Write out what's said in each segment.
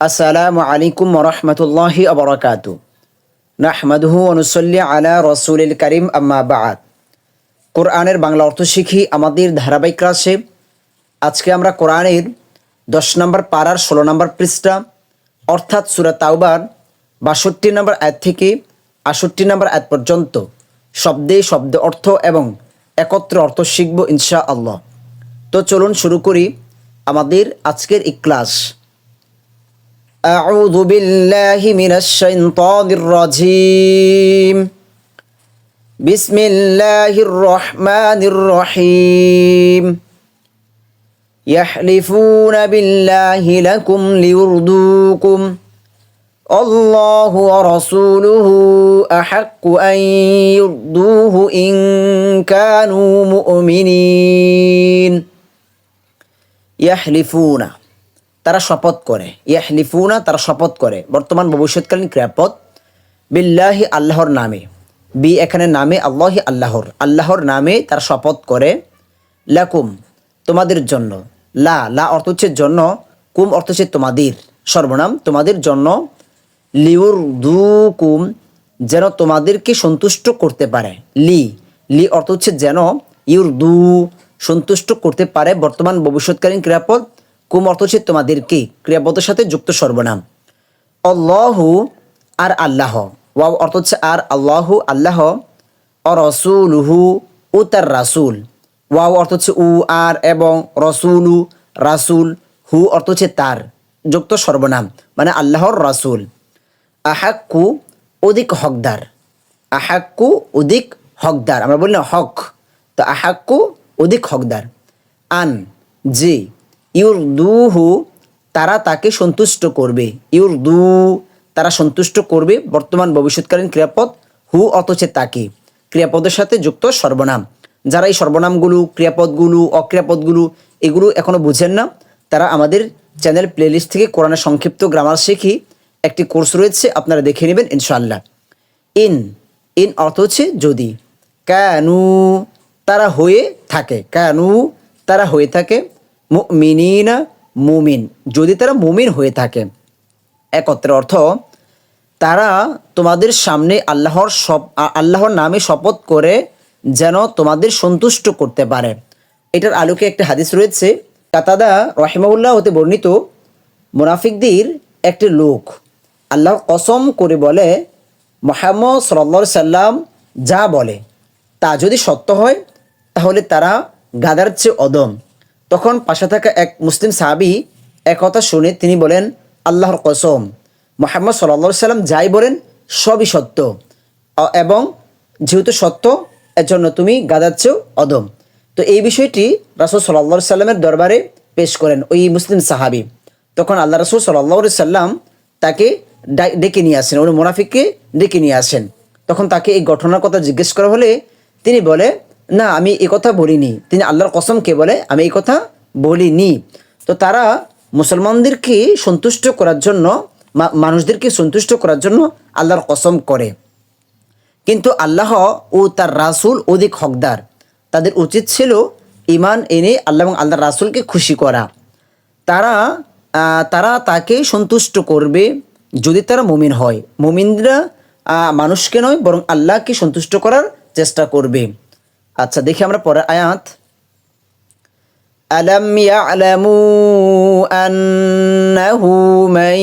আসসালামু আলাইকুম রহমতুল্লাহি আবরকাতু নাহমাদুহু অনুসল্লি আলা রসুলিল করিম আম্মা বাদ কোরআনের বাংলা অর্থ শিখি আমাদের ধারাবাহিক ক্লাসে আজকে আমরা কোরআনের দশ নম্বর পাড়ার ষোলো নম্বর পৃষ্ঠা, অর্থাৎ সুরা তাওবার বাষট্টি নম্বর আয়াত থেকে আষট্টি নম্বর আয়াত পর্যন্ত শব্দে শব্দ অর্থ এবং একত্র অর্থ শিখব ইনশা আল্লাহ তো চলুন শুরু করি আমাদের আজকের এই ক্লাস أعوذ بالله من الشيطان الرجيم. بسم الله الرحمن الرحيم. يحلفون بالله لكم ليرضوكم. الله ورسوله أحق أن يرضوه إن كانوا مؤمنين. يحلفون. তারা শপথ করে। ইয়াহলিফুনা তারা শপথ করে। বর্তমান ভবিষ্যৎকালীন ক্রিয়াপদ বিল্লাহি আল্লাহর নামে। বি এখানে নামে আল্লাহি আল্লাহর। আল্লাহর নামে তারা শপথ করে লাকুম, তোমাদের জন্য। লা লা অর্থ হচ্ছে জন্য। কুম অর্থ হচ্ছে তোমাদের। সর্বনাম, তোমাদের জন্য। লিউর দু কুম যেন তোমাদেরকে সন্তুষ্ট করতে পারে। লি লি অর্থ হচ্ছে যেন ইউর দু সন্তুষ্ট করতে পারে। বর্তমান ভবিষ্যৎকালীন ক্রিয়াপদ কুম অর্থ হচ্ছে তোমাদেরকে ক্রিয়াপদের সাথে যুক্ত সর্বনাম। অল্লাহু আর আল্লাহ। ওয়াও অর্থ হচ্ছে আর, আল্লাহু, আল্লাহ, অ রসুলহু ও তার রাসুল। ওয়াও অর্থ হচ্ছে উ, আর এবং রসুলু, রাসুল, হু অর্থ হচ্ছে তার। যুক্ত সর্বনাম মানে আল্লাহর রাসুল। আহাক্কু, অধিক হকদার। আহাক্কু, অধিক হকদার। আমরা বলি না হক, তো আহাক্কু, অধিক হকদার। আন যে ইউর দুহু তারা তাকে সন্তুষ্ট করবে। ইউর দু তারা সন্তুষ্ট করবে বর্তমান ভবিষ্যৎকালীন ক্রিয়াপদ, হু অর্থ হচ্ছে তাকে। ক্রিয়াপদের সাথে যুক্ত সর্বনাম। যারা এই সর্বনামগুলো, ক্রিয়াপদগুলো, অক্রিয়াপদগুলো, এগুলো এখনও বুঝেন না, তারা আমাদের চ্যানেল প্লেলিস্ট থেকে কোরআনের সংক্ষিপ্ত গ্রামার শিখি একটি কোর্স রয়েছে, আপনারা দেখে নেবেন ইনশাল্লাহ ইন ইন অর্থ হচ্ছে যদি। ক্যানু, তারা হয়ে থাকে। ক্যানু, তারা হয়ে থাকে। মিনিনা মুমিন। যদি তারা মুমিন হয়ে থাকে, একত্রে অর্থ, তারা তোমাদের সামনে আল্লাহর সব আল্লাহর নামে শপথ করে যেন তোমাদের সন্তুষ্ট করতে পারে। এটার আলোকে একটা হাদিস রয়েছে। কাতাদা রহিমাউল্লাহ হতে বর্ণিত মুনাফিকদের একটি লোক আল্লাহর কসম করে বলে, মোহাম্মদ সাল্লা সাল্লাম যা বলে, তা যদি সত্য হয়, তাহলে তারা গাদার চেয়ে অদম। তখন পাশে থাকা এক মুসলিম সাহাবি এক কথা শুনে তিনি বলেন, আল্লাহর কসম, মোহাম্মদ সাল্লা সাল্লাম যাই বলেন সবই সত্য। এবং যেহেতু সত্য এর জন্য তুমি গাদার চেয়েও অদম তো এই বিষয়টি রাসুল সাল্লা সাল্লামের দরবারে পেশ করেন ওই মুসলিম সাহাবি। তখন আল্লাহ রসুল সাল্লা সাল্লাম তাকে ডেকে নিয়ে আসেন উনি মুনাফিককে ডেকে নিয়ে আসেন। তখন তাকে এই ঘটনার কথা জিজ্ঞেস করা হলে তিনি বলে না, আমি কথা বলিনি। তিনি আল্লাহর কসমকে বলে, আমি এই কথা বলিনি। তো তারা মুসলমানদেরকে সন্তুষ্ট করার জন্য মানুষদেরকে সন্তুষ্ট করার জন্য আল্লাহর কসম করে। কিন্তু আল্লাহ ও তার রাসূল অধিক হকদার। তাদের উচিত ছিল ইমান এনে আল্লাহ এবং আল্লাহর রাসূলকে খুশি করা। তারা তারা তাকে সন্তুষ্ট করবে যদি তারা মুমিন হয়। মুমিনরা মানুষকে নয়, বরং আল্লাহকে সন্তুষ্ট করার চেষ্টা করবে। আচ্ছা দেখি আমরা পরে আয়াত ألم يعلموا أنه من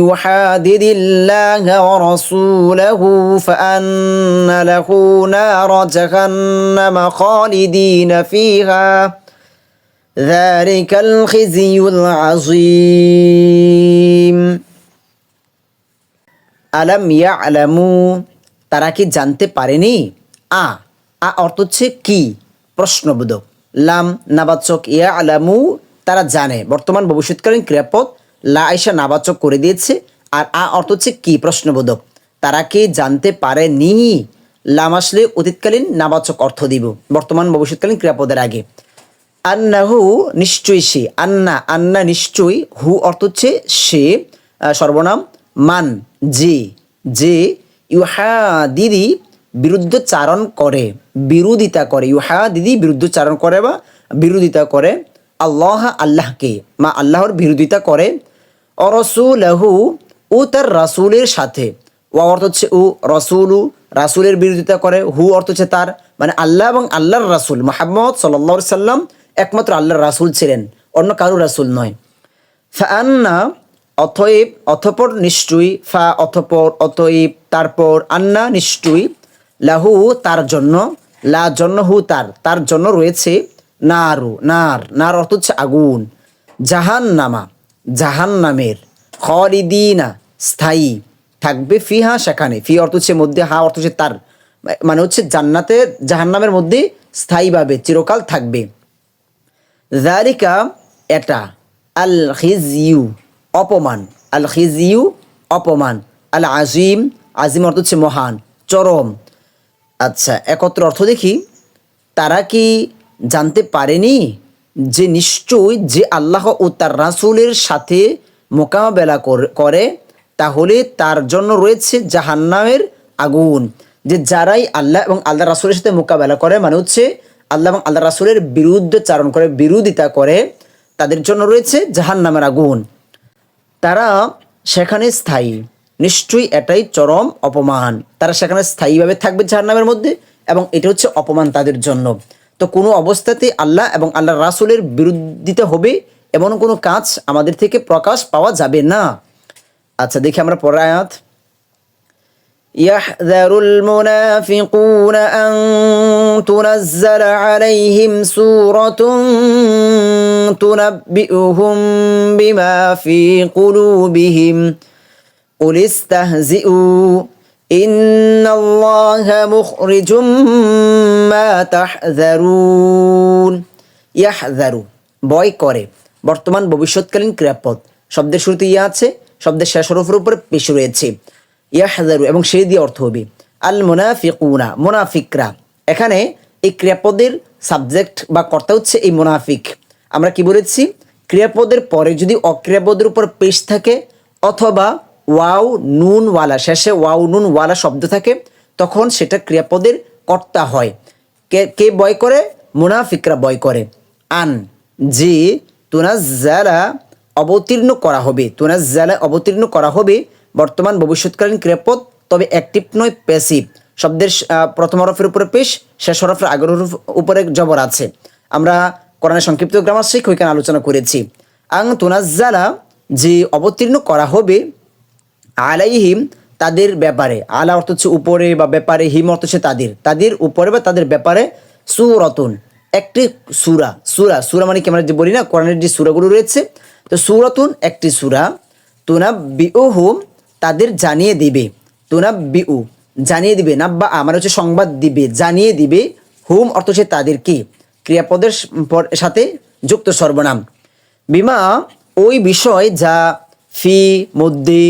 يحادد الله ورسوله فأن له نار جهنم خالدين فيها ذلك الخزي العظيم আলাম ইয়া আলামু তারা কি জানতে পারেনি আ অর্থ হচ্ছে কি? প্রশ্নবোধক। লাম নাবাচক ইয়া আলামু তারা জানে। বর্তমান ভবিষ্যৎকালীন ক্রিয়াপদ লা আইসা নাবাচক করে দিয়েছে। আর আ অর্থ হচ্ছে কি? প্রশ্নবোধক। তারা কি জানতে পারেনি? লাম আসলে অতীতকালীন নাবাচক অর্থ দিব, বর্তমান ভবিষ্যৎকালীন ক্রিয়াপদের আগে। আন্না হু নিশ্চয়ই সে। আন্না আন্না নিশ্চয়ই। হু অর্থ হচ্ছে সে। সর্বনাম মান, যে। যে ইউহা দিদি বিরুদ্ধচারণ করে, বিরোধিতা করে ইউহা দিদি বিরুদ্ধচারণ করে বা বিরোধিতা করে আল্লাহ আল্লাহকে, মা আল্লাহর বিরোধিতা করে। অরসুলাহু ও তার রাসুলের সাথে। ও অর্থ হচ্ছে ও রসুলু, রাসুলের বিরোধিতা করে, হু অর্থ হচ্ছে তার মানে আল্লাহ এবং আল্লাহর রাসুল। মোহাম্মদ সাল্লা সাল্লাম একমাত্র আল্লাহর রাসুল ছিলেন, অন্য কারও রাসুল নয়। ফান্না অথইব অথপর নিশ্চয়ই, ফা অথপর অতএব, তারপর আন্না নিশ্চয়ই। লাহু তার জন্য, লা জন্য হু তার তার জন্য রয়েছে নারু, নার নার অর্থ হচ্ছে আগুন জাহান নামা জাহান নামের খলিদিনা, স্থায়ী, থাকবে ফি ফিহা সেখানে, ফি অর্থ হচ্ছে মধ্যে, হা অর্থ হচ্ছে তার মানে হচ্ছে জান্নাতের জাহান্নামের মধ্যে স্থায়ীভাবে, চিরকাল থাকবে। জারিকা এটা আল খিজিউ অপমান আল খিজিউ অপমান আল আজিম আজিম অর্থ হচ্ছে মহান, চরম আচ্ছা একত্র অর্থ দেখি। তারা কি জানতে পারেনি যে নিশ্চয়ই যে আল্লাহ ও তার রাসুলের সাথে মোকাবেলা কর- করে, তাহলে তার জন্য রয়েছে জাহান্নামের আগুন। যে যারাই আল্লাহ এবং আল্লাহ রাসুলের সাথে মোকাবেলা করে মানে হচ্ছে আল্লাহ এবং আল্লাহ রাসুলের বিরুদ্ধে চারণ করে, বিরোধিতা করে, তাদের জন্য রয়েছে জাহান্নামের আগুন। তারা সেখানে স্থায়ী। নিশ্চয়ই এটাই চরম অপমান তারা সেখানে স্থায়ীভাবে থাকবে জাহান্নামের মধ্যে এবং এটা হচ্ছে অপমান তাদের জন্য তো কোনো অবস্থাতে আল্লাহ এবং আল্লাহ রাসূলের বিরোধিতা হবে এমন কোনো কাজ আমাদের থেকে প্রকাশ পাওয়া যাবে না আচ্ছা দেখি আমরা পরের আয়াত يحذر المنافقون أن تنزل عليهم سورة تنبئهم بما في قلوبهم قل استهزئوا إن الله مخرج ما تحذرون يحذر বয় করে বর্তমান ভবিষ্যৎকালীন ক্রিয়াপদ শব্দের শুরুতে ইয়া আছে শব্দের শেষ হরফের উপরে পেশ রয়েছে ইয়াহদারু এবং সেই দিয়ে অর্থ হবে আল মুনাফিকুনা মুনাফিকরা এখানে এই ক্রিয়াপদের সাবজেক্ট বা কর্তা হচ্ছে এই মুনাফিক আমরা কি বলেছি ক্রিয়াপদের পরে যদি অক্রিয়াপদের উপর পেশ থাকে অথবা ওয়াও, নুন, ওয়ালা। শেষে ওয়াও, নুন, ওয়ালা শব্দ থাকে, তখন সেটা ক্রিয়াপদের কর্তা হয়। কে কে বয় করে? মুনাফিকরা বয় করে। আন যে তুনাজ্জালা অবতীর্ণ করা হবে। তুনাজ্জালা অবতীর্ণ করা হবে বর্তমান ভবিষ্যৎকালীন ক্রিয়াপদ, তবে অ্যাক্টিভ নয়, প্যাসিভ। শব্দের প্রথম হরফের উপরে পেশ, শেষ হরফের আগের হরফ উপরে জবর আছে। আমরা কোরআনের সংক্ষিপ্ত গ্রামার শিখ ওইখানে আলোচনা করেছি। আং তুনাজ্জালা যে অবতীর্ণ করা হবে আলাইহিম তাদের ব্যাপারে, আলা অর্থ হচ্ছে উপরে বা ব্যাপারে, হিম অর্থ হচ্ছে তাদের। তাদের উপরে বা তাদের ব্যাপারে সুরতন, একটি সুরা। সুরা সুরা মানে কি আমরা যে বলি না, কোরআনের যে সুরাগুলো রয়েছে, তো সুরতুন একটি সুরা তুনাব বিউহুম তাদের জানিয়ে দিবে। তুনাব বিউ জানিয়ে দিবে, নাব্বা আমার হচ্ছে সংবাদ দিবে, জানিয়ে দিবে, হুম অর্থ হচ্ছে তাদেরকে। ক্রিয়াপদের সাথে যুক্ত সর্বনাম। বিমা, ওই বিষয় যা ফি মধ্যে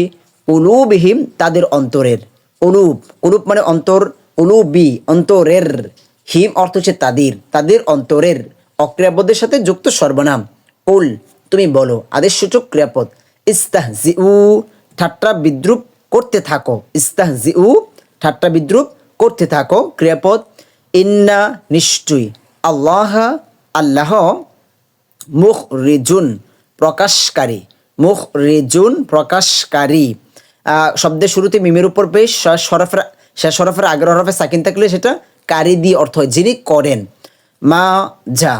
উলুবিহীম তাদের অন্তরের। অনুপ অনুপ মানে অন্তর উলুবি অন্তরের। হিম অর্থ হচ্ছে তাদের তাদের অন্তরের। অক্রিয়াপদের সাথে যুক্ত সর্বনাম। উল, তুমি বলো, আদেশ সূচক ক্রিয়াপদ। ইস্তাহ জিউ ঠাট্টা বিদ্রুপ করতে থাকো। ইস্তাহ জিউ ঠাট্টা বিদ্রুপ করতে থাকো। ক্রিয়াপদ, ইন্না নিশ্চয়ই। আল্লাহ আল্লাহ মুখ রেজুন প্রকাশকারী। মুখ রেজুন প্রকাশকারী। শব্দের শুরুতে মিমের উপর বেশ সরফের শেষ হরফের আগের হরফে সাকিন থাকলে সেটা কারি দিয়ে অর্থ হয়, যিনি করেন। মা যা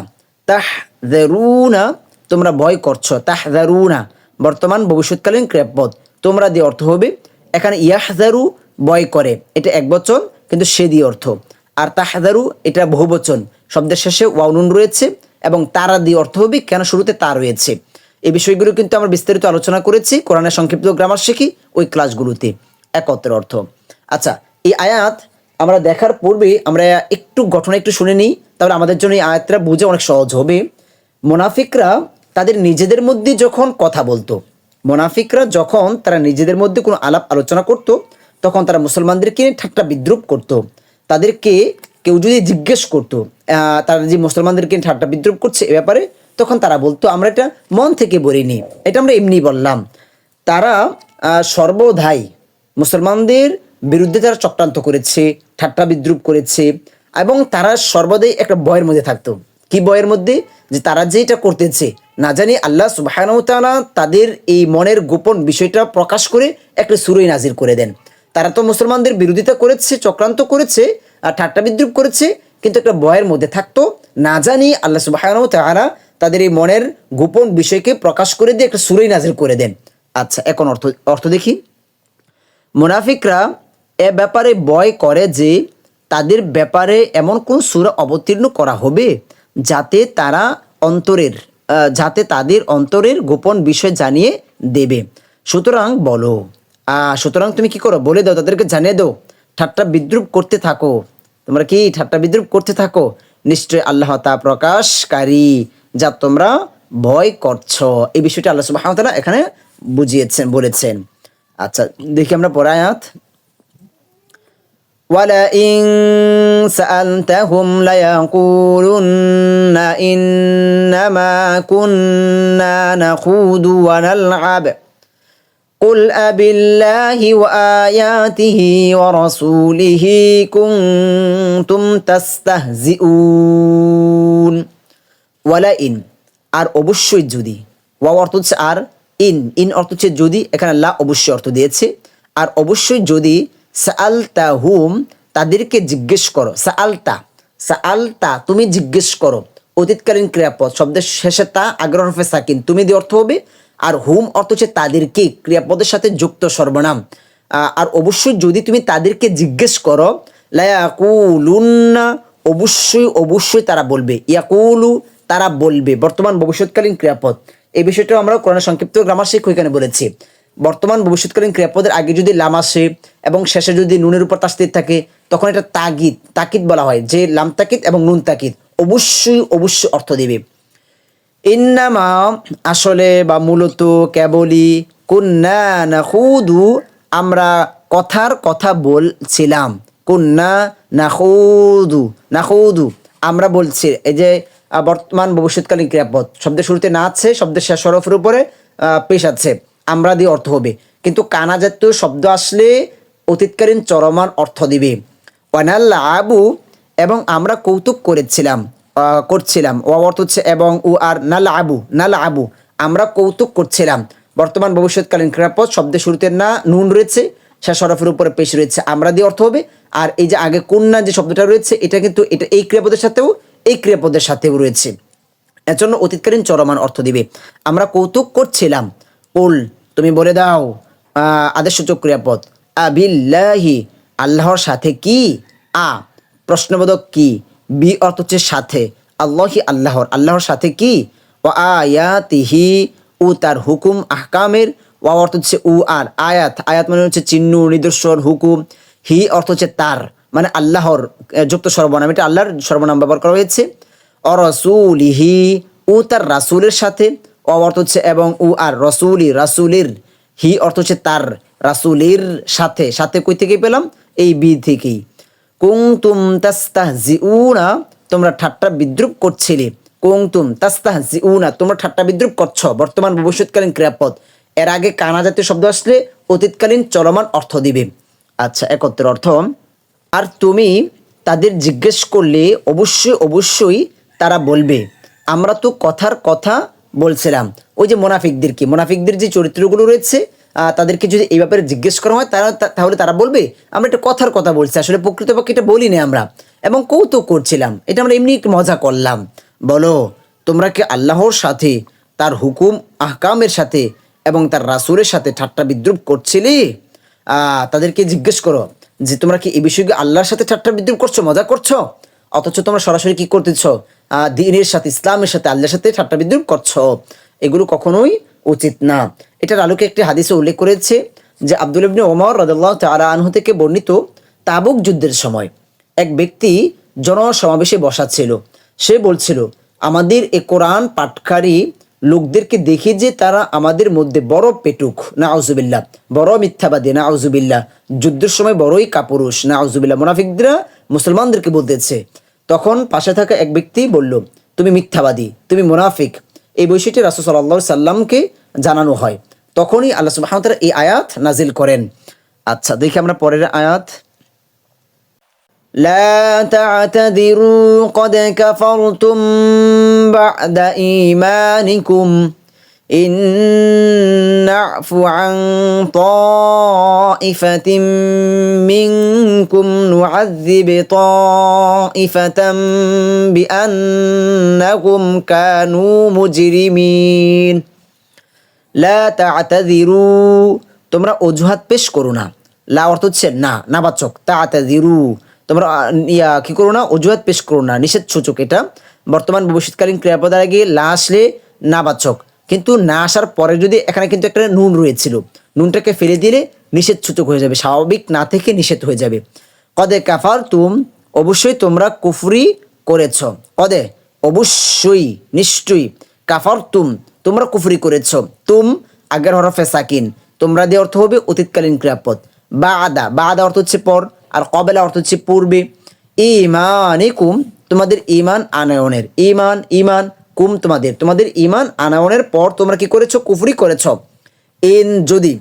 তাহ দেরুনা তোমরা ভয় করছ তাহ দেরুনা বর্তমান ভবিষ্যৎকালীন ক্রিয়াপদ তোমরা দিয়ে অর্থ হবে, এখানে ইয়াহদারু বয় করে, এটা এক বচন, কিন্তু সে দিয়ে অর্থ। আর তাহাদারু এটা বহুবচন, শব্দের শেষে ওয়াউনুন রয়েছে, এবং তারা দিয়ে অর্থ হবে, কেন শুরুতে তা রয়েছে। এই বিষয়গুলো কিন্তু আমরা বিস্তারিত আলোচনা করেছি। কোরআনের সংক্ষিপ্ত গ্রামার শিখি ওই ক্লাসগুলোতে একত্র অর্থ। আচ্ছা এই আয়াত আমরা দেখার পূর্বে আমরা একটু ঘটনা একটু শুনে নিই। তাহলে আমাদের জন্য এই আয়াতটা বুঝে অনেক সহজ হবে। মোনাফিকরা তাদের নিজেদের মধ্যে যখন কথা বলতো, মোনাফিকরা যখন তারা নিজেদের মধ্যে কোনো আলাপ আলোচনা করত, তখন তারা মুসলমানদেরকে ঠাট্টা বিদ্রুপ করত। তাদেরকে কেউ যদি জিজ্ঞেস করতো তারা যে মুসলমানদেরকে ঠাট্টা বিদ্রুপ করছে এ ব্যাপারে তখন তারা বলতো, আমরা এটা মন থেকে বলিনি। এটা আমরা এমনি বললাম। তারা সর্বদাই মুসলমানদের বিরুদ্ধে তারা চক্রান্ত করেছে, ঠাট্টা বিদ্রুপ করেছে এবং তারা সর্বদাই একটা বয়ের মধ্যে থাকতো। কি বয়ের মধ্যে? যে তারা যে এটা করতেছে, না জানি আল্লাহ সুবাহানু তাদের এই মনের গোপন বিষয়টা প্রকাশ করে একটা সুরই নাজির করে দেন। তারা তো মুসলমানদের বিরোধিতা করেছে, চক্রান্ত করেছে, আর ঠাট্টা বিদ্রুপ করেছে, কিন্তু একটা বয়ের মধ্যে থাকতো, না জানি আল্লাহ সুবাহানু তাদের এই মনের গোপন বিষয়কে প্রকাশ করে দিয়ে একটা সুরেই নাজির করে দেন। আচ্ছা এখন অর্থ অর্থ দেখি। মুনাফিকরা এ ব্যাপারে ভয় করে যে তাদের ব্যাপারে এমন কোন সূরা অবতীর্ণ করা হবে যাতে তারা অন্তরের যাতে তাদের অন্তরের গোপন বিষয় জানিয়ে দেবে। সুতরাং বলো সুতরাং তুমি কি করো? বলে দাও, তাদেরকে জানিয়ে দাও। ঠাট্টা বিদ্রুপ করতে থাকো। তোমরা কি ঠাট্টা বিদ্রুপ করতে থাকো? নিশ্চয় আল্লাহ তা প্রকাশকারী। যা তোমরা ভয় করছো এই বিষয়টা আল্লাহ সুবাহ এখানে বুঝিয়েছেন বলেছেন আচ্ছা দেখি আমরা পরে আয়াত ولئن سألتهم ليقولن إنما كنا نخوض ونلعب قل أبالله وآياته ورسوله كنتم تستهزئون ওয়ালাইন আর অবশ্যই যদি। ওয়া অর্থ হচ্ছে আর, ইন ইন অর্থ হচ্ছে যদি, এখানে লা অবশ্যই অর্থ দিয়েছে। আর অবশ্যই যদি সাআলতা হুম তাদেরকে জিজ্ঞেস করো, সাআলতা সাআলতা, তুমি জিজ্ঞেস করো, অতীতকালীন ক্রিয়াপদ, শব্দের শেষে তা আগ্রহ হরফে সাকিন, তুমি দিয়ে অর্থ হবে। আর হুম অর্থ হচ্ছে তাদেরকে, ক্রিয়াপদের সাথে যুক্ত সর্বনাম। আর অবশ্যই যদি তুমি তাদেরকে জিজ্ঞেস করো লায়াকুলুন্না অবশ্যই অবশ্যই তারা বলবে, ইয়াকুলু তারা বলবে, বর্তমান ভবিষ্যৎকালীন ক্রিয়াপদ। এই বিষয়টা আমরা কোরআনের সংক্ষিপ্ত গ্রামার শিখ এখানে বলেছি। বর্তমান ভবিষ্যৎকালীন ক্রিয়াপদের আগে যদি লাম আসে এবং শেষে যদি নুনের উপর তাস্তির থাকে, তখন এটা তাগিদ, তাকিদ বলা হয়, যে লাম তাকিদ এবং নুন তাকিদ। অবশ্যই অবশ্যই অর্থ দেবে। ইন্নামা আসলে বা মূলত কেবলই, কুন্না নাখুদু, আমরা কথার কথা বলছিলাম। কুন্না নাখুদু নাখুদু, আমরা বলছি, এই যে বর্তমান ভবিষ্যৎকালীন ক্রিয়াপদ শব্দের শুরুতে না আছে, শব্দের শেষ হরফের উপরে পেশ আছে। আমরা দিয়ে অর্থ হবে। কিন্তু কানা জাতীয় শব্দ আসলে অতীতকালীন চরমান অর্থ দিবে। ওয়ানাল্লা আবু এবং আমরা কৌতুক করেছিলাম করছিলাম। ও অর্থ হচ্ছে এবং ও আর নাল আবু নাল আবু। আমরা কৌতুক করছিলাম। বর্তমান ভবিষ্যৎকালীন ক্রিয়াপদ শব্দের শুরুতে না, নুন রয়েছে, শেষ হরফের উপরে পেশ রয়েছে। আমরা দিয়ে অর্থ হবে। আর এই যে আগে কন্যা যে শব্দটা রয়েছে, এটা কিন্তু এটা এই ক্রিয়াপদের সাথেও এই ক্রিয়াপদের সাথেও রয়েছে। এর জন্য অতীতকালীন চরমান অর্থ দিবে। আমরা কৌতুক করছিলাম। উল তুমি বলে দাও আদেশসূচক ক্রিয়াপদ। আবিল্লাহি, আল্লাহর সাথে কি? আ, প্রশ্নবোধক কি? বি, অর্থ হচ্ছে সাথে। আল্লাহি আল্লাহর। আল্লাহর সাথে কি? ও আয়াতিহি ও তার হুকুম আহকামের। ও অর্থ হচ্ছে উ আর, আয়াত। আয়াত মানে হচ্ছে চিহ্ন, নিদর্শন, হুকুম। হি অর্থ হচ্ছে তার। মানে আল্লাহর যুক্ত সর্বনাম, এটা আল্লাহর সর্বনাম ব্যবহার করা হয়েছে। অরসুলিহি ও তার রাসুলের সাথে, অ অর্থ হচ্ছে এবং উ আর রসুলি, রাসুলের, হি অর্থ হচ্ছে তার রাসুলের সাথে। সাথে কই থেকে পেলাম? এই বি থেকেই। কুংতুম তাস্তাহজিউনা, তোমরা ঠাট্টা বিদ্রুপ করছিলে। কুংতুম তাস্তাহজিউনা, তোমরা ঠাট্টা বিদ্রুপ করছ। বর্তমান ভবিষ্যৎকালীন ক্রিয়াপদ। এর আগে কানা জাতীয় শব্দ আসলে অতীতকালীন চলমান অর্থ দিবে। আচ্ছা একত্রের অর্থ আর তুমি তাদের জিজ্ঞেস করলে অবশ্যই অবশ্যই তারা বলবে। আমরা তো কথার কথা বলছিলাম। ওই যে মোনাফিকদেরকে মোনাফিকদের যে চরিত্রগুলো রয়েছে তাদেরকে যদি এই ব্যাপারে জিজ্ঞেস করা হয়, তারা তাহলে তারা বলবে, আমরা একটা কথার কথা বলছি। আসলে প্রকৃতপক্ষে এটা বলি না আমরা। এবং কৌতুক করছিলাম। এটা আমরা এমনি মজা করলাম। বলো, তোমরা কি আল্লাহর সাথে, তার হুকুম, আহকামের সাথে এবং তার রাসুরের সাথে ঠাট্টা বিদ্রুপ করছিলে? তাদেরকে জিজ্ঞেস করো। যে তোমরা কি এই বিষয়কে আল্লাহর সাথে ঠাট্টা বিদ্রুপ করছ, মজা করছ? অথচ তোমরা সরাসরি কি করতেছ? দিনের সাথে, ইসলামের সাথে, আল্লাহর সাথে ঠাট্টা বিদ্রুপ করছ। এগুলো কখনোই উচিত না। এটার আলোকে একটি হাদিসে উল্লেখ করেছে যে আব্দুল ইবনে ওমর রাদিয়াল্লাহু তাআলা আনহু থেকে বর্ণিত তাবুক যুদ্ধের সময় এক ব্যক্তি জনসমাবেশে বসা ছিল। সে বলছিল, আমাদের এ কোরআন পাঠকারী লোকদেরকে দেখি যে তারা আমাদের মধ্যে বড় পেটুক না আউজুবিল্লাহ বড় মিথ্যাবাদী না আউজুবিল্লাহ যুদ্ধের সময় বড়ই কাপুরুষ না আউজুবিল্লাহ মুনাফিকরা মুসলমানদেরকে বলতেছে। তখন পাশে থাকা এক ব্যক্তি বলল, তুমি মিথ্যাবাদী, তুমি মুনাফিক। এই বৈশিষ্ট্যটি রাসুল সাল্লাহ সাল্লামকে জানানো হয়। তখনই আল্লাহ সুবাহ এই আয়াত নাজিল করেন। আচ্ছা দেখি আমরা পরের আয়াত। لا تعتذروا قد كفرتم بعد إيمانكم إن نعف عن طائفة منكم نعذب طائفة بأنهم كانوا مجرمين লা তাতাদিরু তোমরা অজুহাত পেশ করো না লা অর্থ হচ্ছে না নাবাচক তাতাদিরু তোমরা ইয়া, কি করো না, অজুহাত পেশ করো না, নিষেধ সূচক এটা। বর্তমান ভবিষ্যৎকালীন ক্রিয়াপদের আগে লা আসলে নাবাচক কিন্তু না আসার পরে যদি এখানে কিন্তু একটা নুন রয়েছিল, নুনটাকে ফেলে দিলে নিষেধ সূচক হয়ে যাবে, স্বাভাবিক না থেকে নিষেধ হয়ে যাবে। কদে কাফার তুম, অবশ্যই তোমরা কুফরি করেছ। কদে, অবশ্যই, নিশ্চয়ই, কাফার তুম, তোমরা কুফরি করেছ। তুম, আগের হরফে সাকিন, তোমরা দিয়ে অর্থ হবে অতীতকালীন ক্রিয়াপদ। বা আদা বা আদা অর্থ হচ্ছে পর। আর কবেলা অর্থ হচ্ছে পূর্বে। ইমানে কুম তোমাদের ইমান আনায়নের। ইমান ইমান কুম তোমাদের। তোমাদের ইমান আনায়নের পর তোমরা কি করেছ? কুফরি করেছ। এন যদি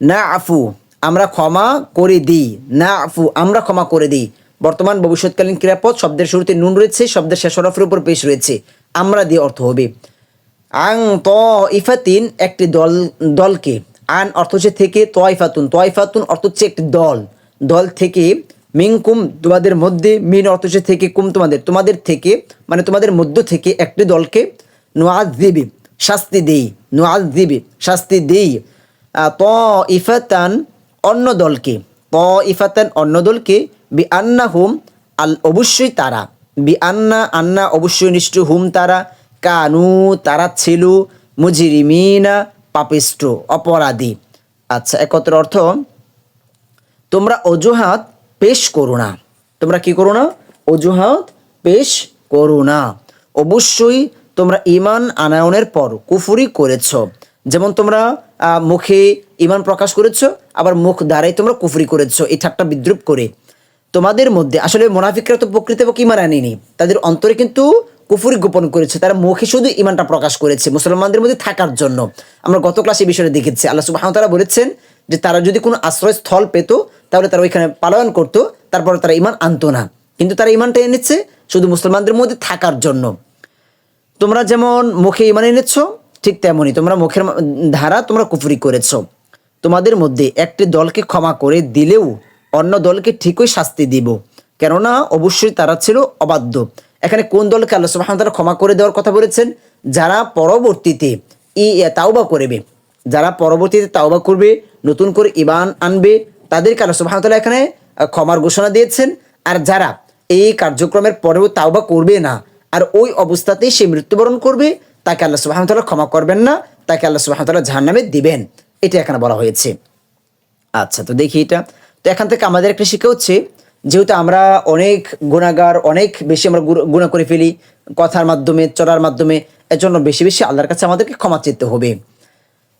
না আফু আমরা ক্ষমা করে দিই। না আফু আমরা ক্ষমা করে দিই। বর্তমান ভবিষ্যৎকালীন ক্রিয়াপদ শব্দের শুরুতে নুন রয়েছে, শব্দের শেষ হরফের উপর পেশ রয়েছে। আমরা দিয়ে অর্থ হবে। আং ত ইফাতিন একটি দল, দলকে। আন অর্থ হচ্ছে থেকে, তয়ফাতুন। তয়ফাতুন অর্থ হচ্ছে একটি দল। দল থেকে মিংকুম তোমাদের মধ্যে, মিন অর্থ হচ্ছে থেকে কুম তোমাদের তোমাদের থেকে মানে তোমাদের মধ্য থেকে একটি দলকে নোয়াজ দিবি শাস্তি দেই নোয়াজ দিবি শাস্তি দেই। ত ইফাতান অন্য দলকে ত ইফাতান অন্য দলকে বি আন্না হুম আল অবশ্যই তারা বি আন্না আন্না অবশ্যই নিশ্চয় হুম তারা, কানু তারা ছিল মুজিরিমিনা পাপিষ্ট অপরাধী। আচ্ছা একত্র অর্থ তোমরা অজুহাত পেশ করো না। তোমরা কি করো না? অজুহাত পেশ করো না। অবশ্যই তোমরা ইমান আনায়নের পর কুফুরি করেছ। যেমন তোমরা মুখে ইমান প্রকাশ করেছ, আবার মুখ দ্বারাই তোমরা কুফুরি করেছ। এই ঠাট্টা বিদ্রুপ করে। তোমাদের মধ্যে, আসলে মোনাফিকরা তো প্রকৃতপক্ষে ইমান আনেনি। তাদের অন্তরে কিন্তু কুফুরি গোপন করেছে। তারা মুখে শুধু ইমানটা প্রকাশ করেছে মুসলমানদের মধ্যে থাকার জন্য। আমরা গত ক্লাসে বিষয়টা দেখেছি। আল্লাহ সুবাহ তারা বলেছেন যে তারা যদি কোনো আশ্রয়স্থল পেত, তাহলে তারা ওইখানে পালায়ন করতো, তারপরে তারা ইমান আনতো না। কিন্তু তারা ইমানটা এনেছে শুধু মুসলমানদের মধ্যে থাকার জন্য। তোমরা যেমন মুখে ইমান এনেছ, ঠিক তেমনই তোমরা মুখের ধারা তোমরা কুফরি করেছ। তোমাদের মধ্যে একটি দলকে ক্ষমা করে দিলেও অন্য দলকে ঠিকই শাস্তি দিব। কেননা অবশ্যই তারা ছিল অবাধ্য। এখানে কোন দলকে আল্লাহ সুবহানাহু ওয়া তাআলা ক্ষমা করে দেওয়ার কথা বলেছেন? যারা পরবর্তীতে ই তাওবা করবে। যারা পরবর্তীতে তাওবা করবে নতুন করে ইমান আনবে, তাদেরকে আল্লাহ ওয়া এখানে ক্ষমার ঘোষণা দিয়েছেন। আর যারা এই কার্যক্রমের পরেও তাওবা করবে না, আর ওই অবস্থাতেই সে মৃত্যুবরণ করবে, তাকে আল্লাহ সুবাহ তাআলা ক্ষমা করবেন না, তাকে আল্লাহ সুবাহ তাআলা জাহান্নামে দিবেন। এটা এখানে বলা হয়েছে। আচ্ছা তো দেখি এটা। তো এখান থেকে আমাদের একটা শিক্ষা হচ্ছে, যেহেতু আমরা অনেক গুণাগার অনেক বেশি আমরা গুণা করে ফেলি, কথার মাধ্যমে, চলার মাধ্যমে, এজন্য বেশি বেশি আল্লাহর কাছে আমাদেরকে ক্ষমা চেতে হবে।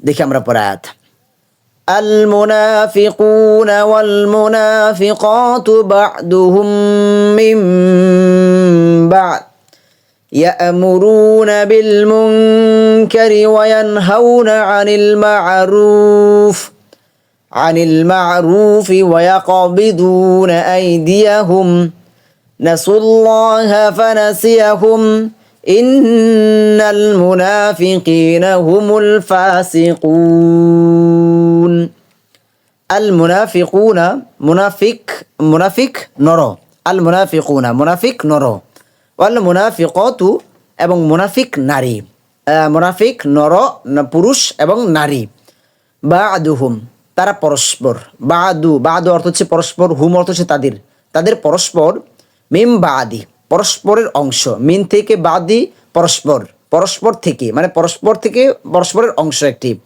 দেখি আমরা পরে আয়াত। المنافقون والمنافقات بعضهم من بعد يأمرون بالمنكر وينهون عن المعروف عن المعروف ويقبضون أيديهم. نسوا الله فنسيهم. إن المنافقين هم الفاسقون. আল মুনাফিকুনা মুনাফিক মুনাফিক নর। আল মুনাফিকুনা মুনাফিক নর। ওয়াল মুনাফিকতু এবং মুনাফিক নারী। মুনাফিক নর পুরুষ এবং নারী। বা আদুহুম তারা পরস্পর। বা আদু বা আদু অর্থ হচ্ছে পরস্পর, হুম অর্থ হচ্ছে তাদের। তাদের পরস্পর, মিম বা আদি পরস্পরের অংশ। মিন থেকে বাদি, পরস্পর। পরস্পর থেকে মানে পরস্পর থেকে পরস্পরের অংশ একটি।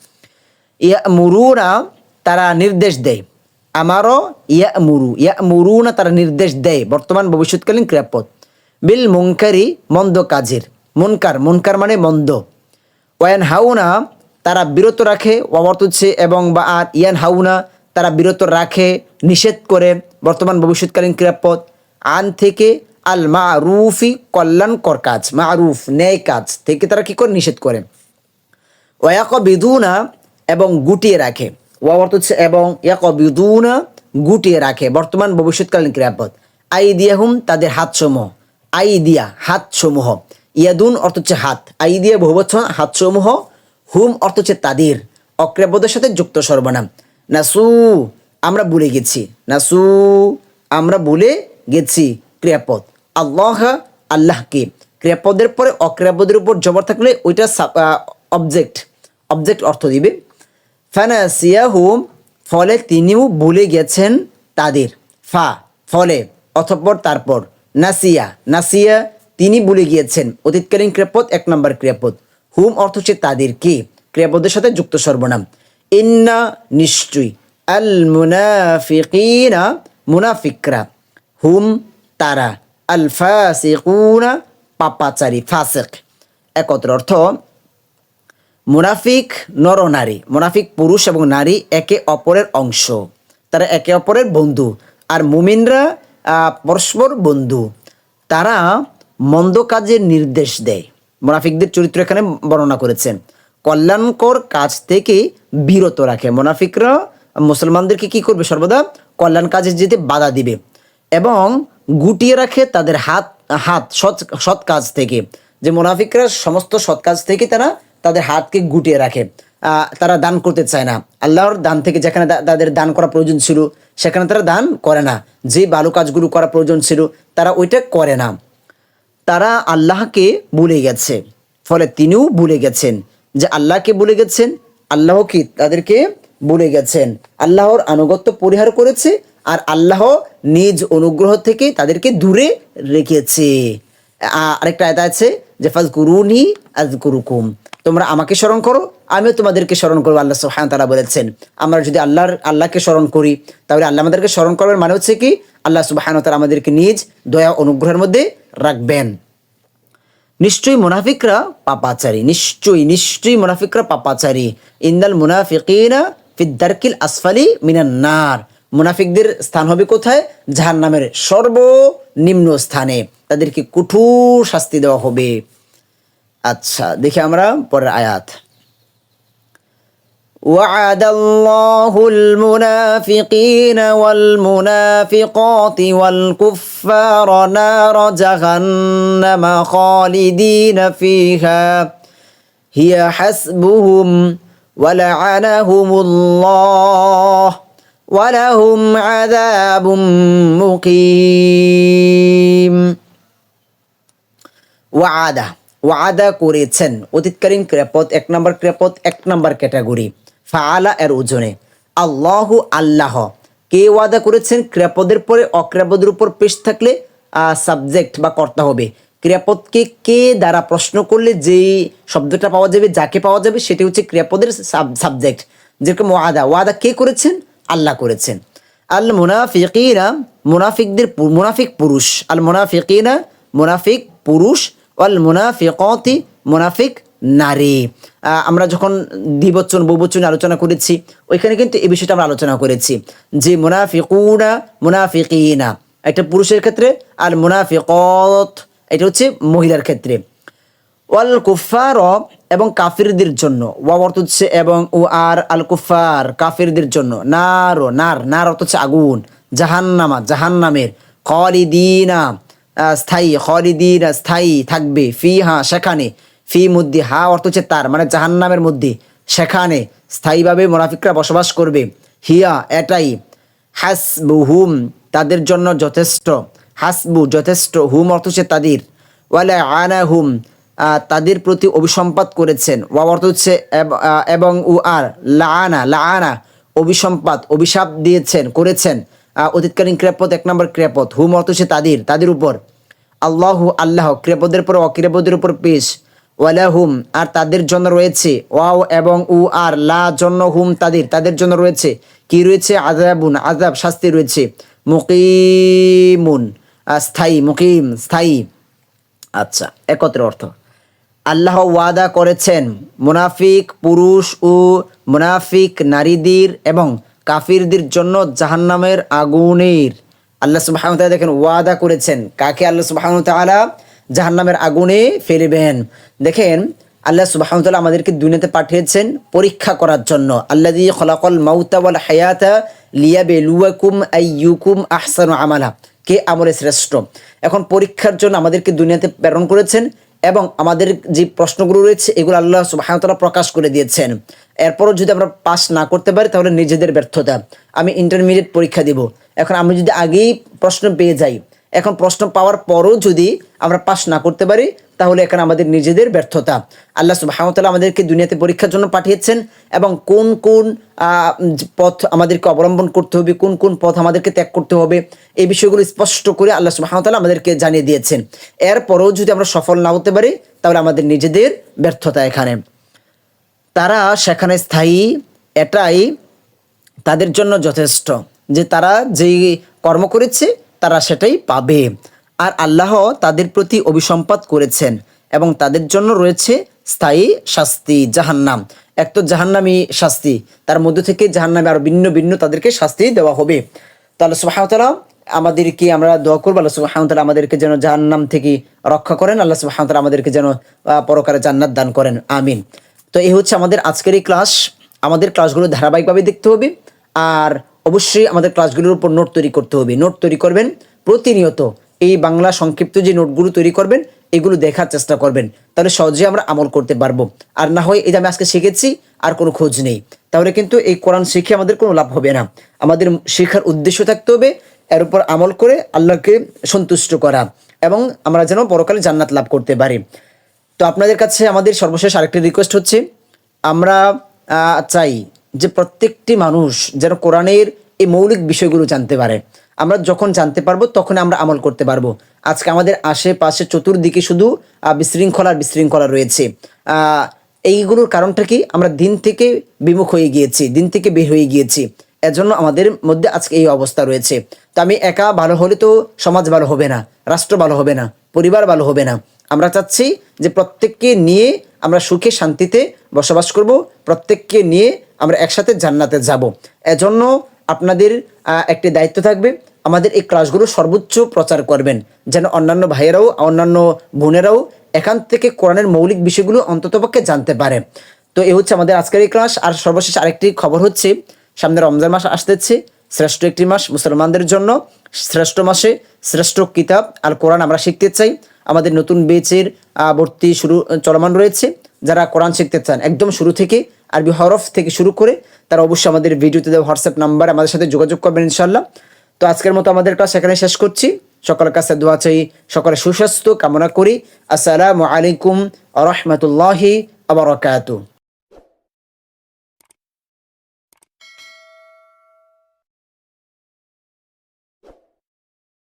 ইয়া মুরুনা তারা নির্দেশ দেয়। আমারও ইয়া মুরু ইয়া মুরু না তারা নির্দেশ দেয় বর্তমান ভবিষ্যৎকালীন ক্রিয়াপদ। বিল মুনকারি, মন্দ কাজের। মুনকার মুনকার মানে মন্দ। ওয়ান হাউনা, তারা বিরত রাখে ওয়াবর্ত হচ্ছে এবং বা আর ইয়ান হাউনা, তারা বিরত রাখে, নিষেধ করে বর্তমান ভবিষ্যৎকালীন ক্রিয়াপদ। আন থেকে আল মা রুফি কল্যাণকর কাজ মা রুফ ন্যায় কাজ থেকে তারা কি করে? নিষেধ করে। ওয়াক বিদুনা এবং গুটিয়ে রাখে। ওয়া অর্থ হচ্ছে এবং ইয়াক বিদুনা গুটিয়ে রাখে। বর্তমান ভবিষ্যৎকালীন ক্রিয়াপদ আইদিয়াহুম তাদের হাতসমূহ। আইদিয়া, হাতসমূহ। ইয়াদুন অর্থ হচ্ছে হাত। আইদিয়া বহুবচন হাতসমূহ। হুম অর্থ হচ্ছে তাদের। অক্রিয়াপদের সাথে যুক্ত সর্বনাম। নাসু, আমরা ভুলে গেছি। নাসু, আমরা ভুলে গেছি। ক্রিয়াপদ। আল্লাহ, আল্লাহকে। ক্রিয়াপদের পরে অক্রিয়াপদের উপর জবর থাকলে ওইটা অবজেক্ট অবজেক্ট অর্থ দিবে। ফানাসিয়াহুম ফলে তিনিও ভুলে গেছেন তাদের। ফা, ফলে অথপর তারপর। নাসিয়া নাসিয়া, তিনি ভুলে গিয়েছেন। অতীতকালীন ক্রিয়াপদ, এক নম্বর ক্রিয়াপদ। হুম অর্থ হচ্ছে তাদের কি? ক্রিয়াপদের সাথে যুক্ত সর্বনাম। ইন্না নিশ্চয়ই। আল মুনাফিকিনা, মুনাফিকরা। হুম তারা। আল ফাসিকুনা, পাপাচারী, ফাসিক। একত্র অর্থ মুনাফিক নর নারী, মুনাফিক পুরুষ এবং নারী একে অপরের অংশ। তারা একে অপরের বন্ধু আর মুমিনরা পরস্পর বন্ধু। তারা মন্দ কাজের নির্দেশ দেয়। মুনাফিকদের চরিত্র এখানে বর্ণনা করেছেন। কল্যাণকর কাজ থেকে বিরত রাখে। মুনাফিকরা মুসলমানদেরকে কি করবে সর্বদা? কল্যাণ কাজে যেতে বাধা দিবে এবং গুটিয়ে রাখে তাদের হাত হাত সৎ সৎ কাজ থেকে। যে মুনাফিকরা সমস্ত সৎ কাজ থেকে তারা তাদের হাতকে গুটিয়ে রাখে। তারা দান করতে চায় না। আল্লাহর দান থেকে যেখানে তাদের দান করা প্রয়োজন ছিল, সেখানে তারা দান করে না। যে ভালো কাজগুলো করা প্রয়োজন ছিল, তারা ওইটা করে না। তারা আল্লাহকে ভুলে গেছে। ফলে তিনিও ভুলে গেছেন যে আল্লাহকে ভুলে গেছেন, আল্লাহ কি তাদেরকে ভুলে গেছেন। আল্লাহর আনুগত্য পরিহার করেছে আর আল্লাহ নিজ অনুগ্রহ থেকে তাদেরকে দূরে রেখেছে। আরেকটা আয়তা আছে যে ফাজ গুরুনি আজ গুরুকুম তোমরা আমাকে স্মরণ করো, আমিও তোমাদেরকে স্মরণ করব, আল্লাহ সুহান তারা বলেছেন। আমরা যদি আল্লাহর, আল্লাহকে স্মরণ করি, তাহলে আল্লাহ আমাদেরকে স্মরণ করবেন মানে হচ্ছে কি, আল্লাহ সুবাহান তারা আমাদেরকে নিজ দয়া অনুগ্রহের মধ্যে রাখবেন। নিশ্চয়ই মুনাফিকরা পাপাচারী, নিশ্চয়ই নিশ্চয়ই মুনাফিকরা পাপাচারী। ইন্দাল মুনাফিকিনা ফিদ্দারকিল আসফালি মিনান নার। মুনাফিকদের স্থান হবে কোথায়? জাহান নামের সর্বনিম্ন স্থানে। তাদেরকে কঠোর শাস্তি দেওয়া হবে। আচ্ছা দেখি আমরা পরের আয়াত وعد الله المنافقين والمنافقات والكفار نار جهنم خالدين فيها هي حسبهم ولعنهم الله ولهم عذاب مقيم ওয়াদা ওয়াদা করেছেন। অতীতকালীন ক্রিয়াপদ এক নম্বর ক্রিয়াপদ, এক নম্বর ক্যাটাগরি। ফাআলা এর ওজনে। আল্লাহ আল্লাহ। কে ওয়াদা করেছেন? ক্রিয়াপদের পরে অক্রিয়াপদের উপর পেশ থাকলে সাবজেক্ট বা কর্তা হবে। ক্রিয়াপদকে কে দ্বারা প্রশ্ন করলে যে শব্দটা পাওয়া যাবে, যাকে পাওয়া যাবে, সেটি হচ্ছে ক্রিয়াপদের সাবজেক্ট যেরকম ওয়াদা। ওয়াদা কে করেছেন? আল্লাহ করেছেন। আল মুনাফিকিনা, মুনাফিকদের মুনাফিক পুরুষ। আল মুনাফিকিনা, মুনাফিক পুরুষ। ওয়াল মুনাফিকতি মুনাফিক নারী। আমরা যখন দ্বিবচন বহুবচন আলোচনা করেছি ওইখানে কিন্তু এই বিষয়টা আমরা আলোচনা করেছি যে মুনাফিকুনা মুনাফিকিনা। একটা পুরুষের ক্ষেত্রে আর মুনাফিকত এটা হচ্ছে মহিলার ক্ষেত্রে। ওয়াল কুফার এবং কাফিরদের জন্য। ওয়া অর্থ হচ্ছে এবং ও আর আল কুফার কাফিরদের জন্য। নার নার নার অর্থ হচ্ছে আগুন জাহান্নামা জাহান্নামের। খলিদিনা আহ, স্থায়ী, খলিদিনা স্থায়ী থাকবে। ফি হা সেখানে। ফি মধ্যে হা অর্থ হচ্ছে তার মানে জাহান্নামের মধ্যে সেখানে স্থায়ীভাবে মোনাফিকরা বসবাস করবে। হিয়া এটাই। হাসবু হুম তাদের জন্য যথেষ্ট। হাসবু যথেষ্ট, হুম অর্থ হচ্ছে তাদের। ওয়ালা আনা হুম তাদের প্রতি অভিসম্পাত করেছেন। ওয়া অর্থ হচ্ছে এব- উ আর, লাআনা লাআনা, অভিসম্পাত, অভিশাপ দিয়েছেন, করেছেন। অতীতকালীন ক্রিয়াপদ এক নম্বর ক্রিয়াপদ হুম অর্থ হচ্ছে তাদের তাদের উপর। আল্লাহ আল্লাহ ক্রিয়াপদের পর অক্রিয়াপদের উপর পেশ ওয়ালা হুম আর তাদের জন্য রয়েছে, ওয়াও এবং উ, আর, লা জন্য হুম তাদের তাদের জন্য রয়েছে। কি রয়েছে? আজাবুন আজাব শাস্তি রয়েছে। মুকিমুন স্থায়ী, মুকিম, স্থায়ী। আচ্ছা একত্রে অর্থ। আল্লাহ ওয়াদা করেছেন, মুনাফিক, পুরুষ ও মুনাফিক নারীদের এবং কাফিরদের জন্য জাহান্নামের আগুনের। আল্লাহ সুবহানাহু ওয়া দেখেন, ওয়াদা করেছেন। কাকে আল্লাহ সুবহানাহু ওয়া তাআলা? জাহান্নামের আগুনে ফেলবেন। দেখেন, আল্লাহ সুবহানাহু ওয়া আমাদেরকে দুনিয়াতে পাঠিয়েছেন পরীক্ষা করার জন্য। আল্লাযী খলাকাল মাউতা ওয়াল হায়াতা লিয়াবলুয়াকুম আইয়ুকুম আহসানু আমালা। কে আমলে শ্রেষ্ঠ? এখন পরীক্ষার জন্য আমাদেরকে দুনিয়াতে প্রেরণ করেছেন এবং আমাদের যে প্রশ্নগুলো রয়েছে, এগুলো আল্লাহ সুবাহতালা প্রকাশ করে দিয়েছেন। এরপরও যদি আমরা পাস না করতে পারি, তাহলে নিজেদের ব্যর্থতা। আমি ইন্টারমিডিয়েট পরীক্ষা দিব। এখন আমি যদি আগেই প্রশ্ন পেয়ে যাই এখন প্রশ্ন পাওয়ার পরও যদি আমরা পাস না করতে পারি, তাহলে এখানে আমাদের নিজেদের ব্যর্থতা। আল্লাহ সুবাহতাল্লাহ আমাদেরকে দুনিয়াতে পরীক্ষার জন্য পাঠিয়েছেন এবং কোন কোন পথ আমাদেরকে অবলম্বন করতে হবে, কোন কোন পথ আমাদেরকে ত্যাগ করতে হবে, এই বিষয়গুলো স্পষ্ট করে আল্লাহ সুবাহতাল্লাহ আমাদেরকে জানিয়ে দিয়েছেন। এরপরও যদি আমরা সফল না হতে পারি, তাহলে আমাদের নিজেদের ব্যর্থতা এখানে। তারা সেখানে স্থায়ী, এটাই তাদের জন্য যথেষ্ট যে তারা যেই কর্ম করেছে তারা সেটাই পাবে। আর আল্লাহ তাদের প্রতি অভিসম্পাত করেছেন এবং তাদের জন্য রয়েছে স্থায়ী শাস্তি, জাহান্নাম। এক তো জাহান্নামী শাস্তি, তার মধ্য থেকে জাহান্নামে আরও ভিন্ন ভিন্ন তাদেরকে শাস্তি দেওয়া হবে। তাহলে সুবাহতালা আমাদেরকে আমরা দোয়া করব, আল্লাহ সুবাহতালা আমাদেরকে যেন জাহান্নাম থেকে রক্ষা করেন, আল্লাহ সুবাহতালা আমাদেরকে যেন পরকারে জান্নাত দান করেন। আমিন। তো এই হচ্ছে আমাদের আজকের এই ক্লাস আমাদের ক্লাসগুলো ধারাবাহিকভাবে দেখতে হবে। আর অবশ্যই আমাদের ক্লাসগুলোর উপর নোট তৈরি করতে হবে। নোট তৈরি করবেন, প্রতিনিয়ত এই বাংলা সংক্ষিপ্ত যে নোটগুলো তৈরি করবেন, এগুলো দেখার চেষ্টা করবেন। তাহলে সহজে আমরা আমল করতে পারব। আর না হয় এই যে আমি আজকে শিখেছি, আর কোনো খোঁজ নেই। তাহলে কিন্তু এই কোরআন শিখে আমাদের কোনো লাভ হবে না। আমাদের শেখার উদ্দেশ্য থাকতে হবে, এর উপর আমল করে আল্লাহকে সন্তুষ্ট করা এবং আমরা যেন পরকালে জান্নাত লাভ করতে পারি। তো আপনাদের কাছে আমাদের সর্বশেষ আরেকটি রিকোয়েস্ট হচ্ছে, আমরা চাই যে প্রত্যেকটি মানুষ যেন কোরআনের এই মৌলিক বিষয়গুলো জানতে পারে। আমরা যখন জানতে পারব তখন আমরা আমল করতে পারব। আজকে আমাদের আশেপাশে চতুর্দিকে শুধু আহ, বিশৃঙ্খলা আর বিশৃঙ্খলা রয়েছে। এইগুলোর কারণটা কি? আমরা দিন থেকে বিমুখ হয়ে গিয়েছি দিন থেকে বের হয়ে গিয়েছি। এজন্য আমাদের মধ্যে আজকে এই অবস্থা রয়েছে। তো আমি একা ভালো হলে তো সমাজ ভালো হবে না রাষ্ট্র ভালো হবে না পরিবার ভালো হবে না। আমরা চাচ্ছি যে প্রত্যেককে নিয়ে আমরা সুখে শান্তিতে বসবাস করব প্রত্যেককে নিয়ে আমরা একসাথে জান্নাতে যাব। এজন্য আপনাদের একটি দায়িত্ব থাকবে। আমাদের এই ক্লাসগুলো সর্বোচ্চ প্রচার করবেন। যেন অন্যান্য ভাইয়েরাও, অন্যান্য বোনেরাও এখান থেকে কোরআনের মৌলিক বিষয়গুলো অন্ততপক্ষে জানতে পারে। তো এই হচ্ছে আমাদের আজকের এই ক্লাস। আর সর্বশেষ আরেকটি খবর হচ্ছে, সামনে রমজান মাস আসতেছে, শ্রেষ্ঠ একটি মাস মুসলমানদের জন্য। শ্রেষ্ঠ মাসে শ্রেষ্ঠ কিতাব আর কোরআন আমরা শিখতে চাই। আমাদের নতুন বেচের ভর্তি শুরু, চলমান রয়েছে। যারা কোরআন শিখতে চান, একদম শুরু থেকে আরবি হরফ থেকে শুরু করে তারা অবশ্যই আমাদের ভিডিওতে দেওয়া হোয়াটসঅ্যাপ নাম্বার আমাদের সাথে যোগাযোগ করবেন ইনশাল্লাহ তো আজকের মতো আমাদের ক্লাস এখানে শেষ করছি। সকলের কাছে দোয়া চাই, সকলের সুস্বাস্থ্য কামনা করি। আসসালামু আলাইকুম রহমতুল্লাহি আবরকাতু